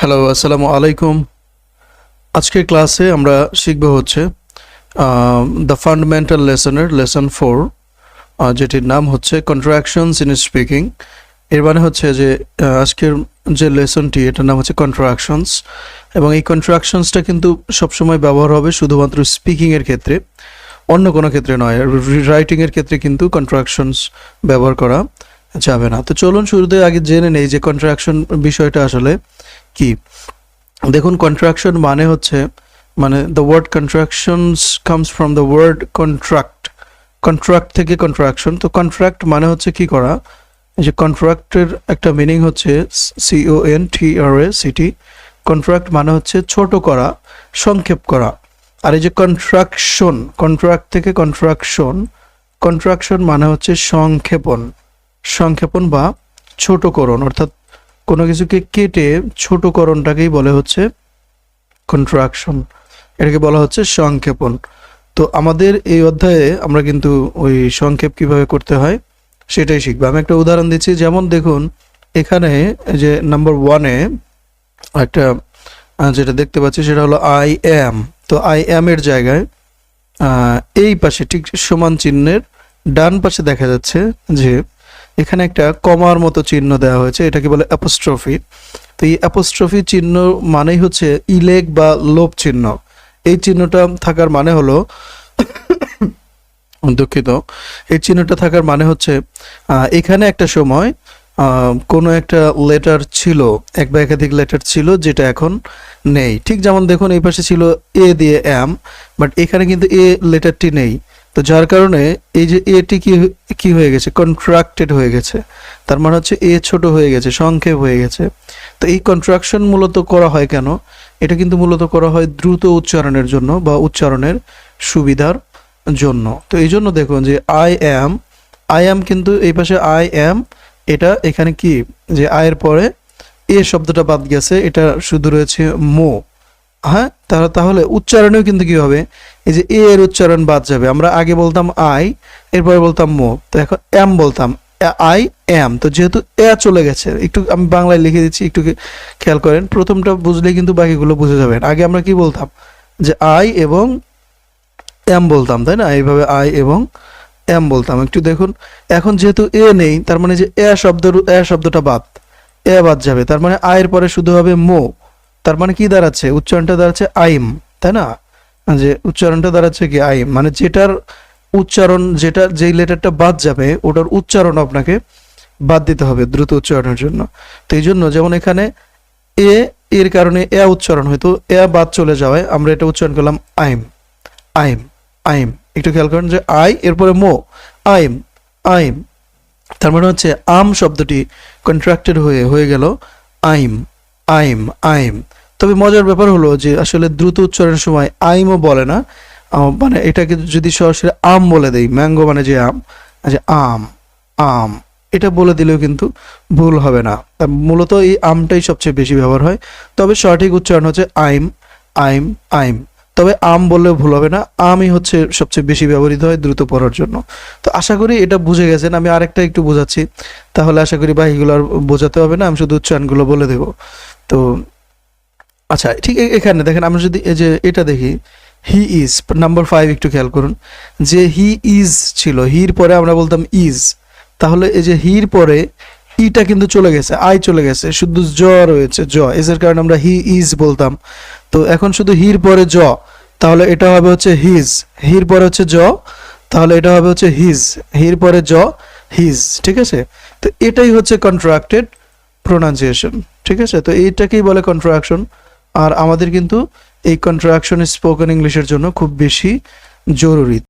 Hello আসসালামু আলাইকুম আজকের ক্লাসে আমরা শিখব হচ্ছে দ্য ফান্ডামেন্টাল লেসনের লেসন ফোর যেটির নাম হচ্ছে কন্ট্রাকশনস ইন স্পিকিং এর মানে হচ্ছে যে আজকের যে লেসনটি এটার নাম হচ্ছে কন্ট্রাকশনস এবং এই কন্ট্রাকশনসটা কিন্তু সবসময় ব্যবহার হবে শুধুমাত্র স্পিকিংয়ের ক্ষেত্রে, অন্য কোনো ক্ষেত্রে নয় রাইটিংয়ের ক্ষেত্রে কিন্তু কন্ট্রাকশনস ব্যবহার করা যাবে না। তো চলুন শুরুতে আগে জেনে নেই যে কন্ট্রাকশন বিষয়টা আসলে কি? দেখুন কন্ট্রাকশন মানে হচ্ছে মানে the word contractions comes from the word contract contract থেকে কন্ট্রাকশন তো কন্ট্রাক্ট মানে হচ্ছে কি করা? এই যে কন্ট্রাক্টের একটা মিনিং হচ্ছে C O N T R A C T contract মানে হচ্ছে ছোট করা, সংক্ষেপ করা। আর এই যে কন্ট্রাকশন কন্ট্রাক্ট থেকে কন্ট্রাকশন কন্ট্রাকশন মানে হচ্ছে সংক্ষেপণ। সংক্ষেপণ বা ছোটকরণ, অর্থাৎ কোনো কিছুকে কেটে ছোটকরণটাকেই বলে হচ্ছে কন্ট্রাকশন এটাকে বলা হচ্ছে সংক্ষেপণ। তো আমাদের এই অধ্যায়ে আমরা কিন্তু ওই সংক্ষেপ কীভাবে করতে হয় সেটাই শিখব। আমি একটা উদাহরণ দিচ্ছি, যেমন দেখুন, এখানে যে নাম্বার ওয়ানে একটা যেটা দেখতে পাচ্ছি সেটা হলো আই এম তো আই অ্যাম এর জায়গায় এই পাশে ঠিক সমান চিহ্নের ডান পাশে দেখা যাচ্ছে যে এখানে একটা কমার মতো চিহ্ন দেওয়া হয়েছে, এটাকে বলে অ্যাপোস্ট্রফি তো এই অ্যাপোস্ট্রফি চিহ্ন মানেই হচ্ছে ইলেক বা লোভ চিহ্ন। এই চিহ্নটা থাকার মানে হলো, দুঃখিত, এই চিহ্নটা থাকার মানে হচ্ছে এখানে একটা সময় কোনো একটা লেটার ছিল, এক বা একাধিক লেটার ছিল যেটা এখন নেই। ঠিক যেমন দেখুন এই পাশে ছিল এ দিয়ে অ্যাম বাট এখানে কিন্তু এ লেটারটি নেই। তো যার কারণে এই যে এটি কি কি হয়ে গেছে? কন্ট্রাক্টেড হয়ে গেছে। তার মানে হচ্ছে এ ছোট হয়ে গেছে, সংক্ষেপ হয়ে গেছে। তো এই কন্ট্রাকশন মূলত করা হয় কেন? এটা কিন্তু মূলত করা হয় দ্রুত উচ্চারণের জন্য বা উচ্চারণের সুবিধার জন্য। তো এই জন্য দেখুন যে আই অ্যাম আই অ্যাম কিন্তু এই পাশে আই অ্যাম এটা এখানে কি? যে আয়ের পরে এ শব্দটা বাদ গেছে, এটা শুধু রয়েছে মো হ্যাঁ? তাহলে তাহলে উচ্চারণেও কিন্তু কি হবে? এই যে এ এর উচ্চারণ বাদ যাবে। আমরা আগে বলতাম আই, এরপরে বলতাম মো। তো এখন এম বলতাম। I, M. তো যেহেতু এ চলে গেছে, একটু আমি বাংলায় লিখে দিচ্ছি, একটু খেয়াল করেন। প্রথমটা বুঝলে কিন্তু বাকিগুলো বুঝে যাবেন। আগে আমরা কি বলতাম? যে আই এবং এম বলতাম, তাই না? এইভাবে আই এবং এম বলতাম। একটু দেখুন। এখন যেহেতু এ নেই, তার মানে যে এ শব্দ এ শব্দটা বাদ, এ বাদ যাবে। তার মানে আয়ের পরে শুধু হবে মো। তার মানে কি দাঁড়াচ্ছে? উচ্চারণটা দাঁড়াচ্ছে আইম, তাই না? যে উচ্চারণটা দাঁড়াচ্ছে কি আইম? মানে যেটার উচ্চারণ, যেটা, যেই লেটারটা বাদ যাবে, ওটার উচ্চারণ আপনাকে বাদ দিতে হবে দ্রুত উচ্চারণের জন্য। তো এই জন্য যেমন এখানে এ, এর কারণে এ উচ্চারণ হয়তো এ বাদ চলে যাওয়ায় আমরা এটা উচ্চারণ করলাম আইম আইম আইম। একটু খেয়াল করেন যে আই, এরপরে মো, আইম আইম। তার মানে হচ্ছে আম শব্দটি কন্ট্রাক্টেড হয়ে হয়ে গেল আইম। I'm I'm. তবে মজার ব্যাপার হলো যে আসলে দ্রুত উচ্চারণের সময় আইমও বলে না। মানে এটাকে যদি সরাসরি আম বলে দেই, ম্যাঙ্গো মানে যে আম যে আম আম, এটা বলে দিলেও কিন্তু ভুল হবে না। মূলত এই আমটাই সবচেয়ে বেশি ব্যবহার হয়। তবে সঠিক উচ্চারণ হচ্ছে আইম আইম আইম। তবে আম বললেও ভুল হবে না, আমই হচ্ছে সবচেয়ে বেশি ব্যবহৃত হয় দ্রুত পড়ার জন্য। তো আশা করি এটা বুঝে গেছেন, আমি আরেকটা একটু বোঝাচ্ছি। তাহলে আশা করি বাকিগুলো আর বোঝাতে হবে না, আমি শুধু উচ্চারণগুলো বলে দেব। তো আচ্ছা ঠিক এখানে দেখেন, আমরা যদি এই যে এটা দেখি হি ইজ নাম্বার ফাইভ একটু খেয়াল করুন, যে হি ইজ ছিল হির পরে আমরা বলতাম ইজ তাহলে এই যে হির পরে ইটা কিন্তু চলে গেছে আই চলে গেছে, শুধু জ রয়েছে, জ এসের কারণে আমরা হি ইজ বলতাম, তো এখন শুধু হির পরে জ, তাহলে এটা হবে হচ্ছে হিজ হির পরে হচ্ছে জ, তাহলে এটা হবে হচ্ছে হিজ হির পরে জ হিজ ঠিক আছে? তো এটাই হচ্ছে কন্ট্রাক্টেড প্রোনাউন্সিয়েশন ঠিক আছে? তো এইটাকেই বলে কন্ট্রাকশন আর আমাদের কিন্তু এই কন্ট্রাকশন স্পোকেন ইংলিশের জন্য খুব বেশি জরুরি।